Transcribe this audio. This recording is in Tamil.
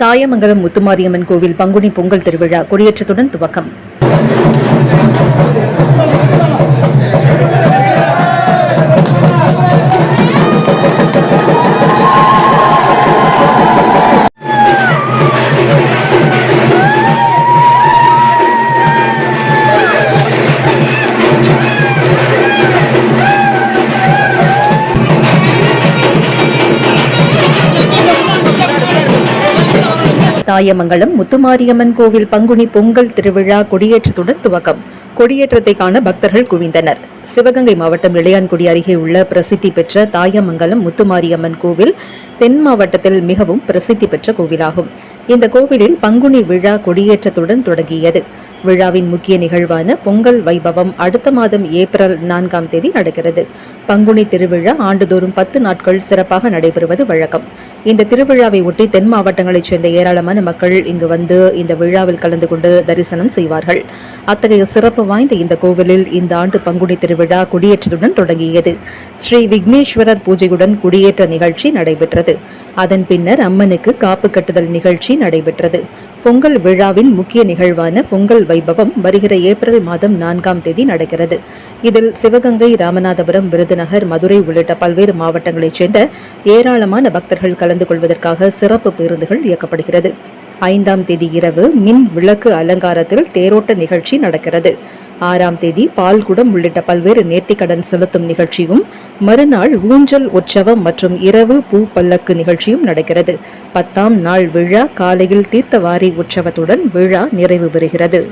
தாயமங்கலம் முத்துமாரியம்மன் கோவில் பங்குனி பொங்கல் திருவிழா கொடியேற்றத்துடன் துவக்கம். தாயமங்கலம் முத்துமாரியம்மன் கோவில் பங்குனி பொங்கல் திருவிழா கொடியேற்றத்துடன் துவக்கம். கொடியேற்றத்தை காண பக்தர்கள் குவிந்தனர். சிவகங்கை மாவட்டம் இளையான்குடி அருகே உள்ள பிரசித்தி பெற்ற தாயமங்கலம் முத்துமாரியம்மன் கோவில் தென் மாவட்டத்தில் மிகவும் பிரசித்தி பெற்ற கோவிலாகும். இந்த கோவிலில் பங்குனி விழா கொடியேற்றத்துடன் தொடங்கியது. விழாவின் முக்கிய நிகழ்வான பொங்கல் வைபவம் அடுத்த மாதம் ஏப்ரல் நான்காம் தேதி நடக்கிறது. பங்குனி திருவிழா ஆண்டுதோறும் பத்து நாட்கள் சிறப்பாக நடைபெறுவது வழக்கம். இந்த திருவிழாவை ஒட்டி தென் மாவட்டங்களைச் சேர்ந்த ஏராளமான மக்கள் இங்கு வந்து இந்த விழாவில் கலந்து கொண்டு தரிசனம் செய்வார்கள். அத்தகைய சிறப்பு வாய்ந்த இந்த கோவிலில் இந்த ஆண்டு பங்குனி திருவிழா கொடியேற்றத்துடன் தொடங்கியது. ஸ்ரீ விக்னேஸ்வரர் பூஜையுடன் கொடியேற்ற நிகழ்ச்சி நடைபெற்றது. அதன் பின்னர் அம்மனுக்கு காப்பு கட்டுதல் நிகழ்ச்சி நடைபெற்றது. பொங்கல் விழாவின் முக்கிய நிகழ்வான பொங்கல் வைபவம் வருகிற ஏப்ரல் மாதம் நான்காம் தேதி நடக்கிறது. இதில் சிவகங்கை ராமநாதபுரம் விருதுநகர் மதுரை உள்ளிட்ட பல்வேறு மாவட்டங்களைச் சேர்ந்த ஏராளமான பக்தர்கள் கலந்து கொள்வதற்காக சிறப்பு பேருந்துகள் இயக்கப்படுகிறது. ஐந்தாம் தேதி இரவு மின் விளக்கு அலங்காரத்தில் தேரோட்ட நிகழ்ச்சி நடக்கிறது. ஆறாம் தேதி பால்குடம் உள்ளிட்ட பல்வேறு நேர்த்திக்கடன் செலுத்தும் நிகழ்ச்சியும் மறுநாள் ஊஞ்சல் உற்சவம் மற்றும் இரவு பூ பல்லக்கு நிகழ்ச்சியும் நடக்கிறது. பத்தாம் நாள் விழா காலையில் தீர்த்தவாரி உற்சவத்துடன் விழா நிறைவு பெறுகிறது.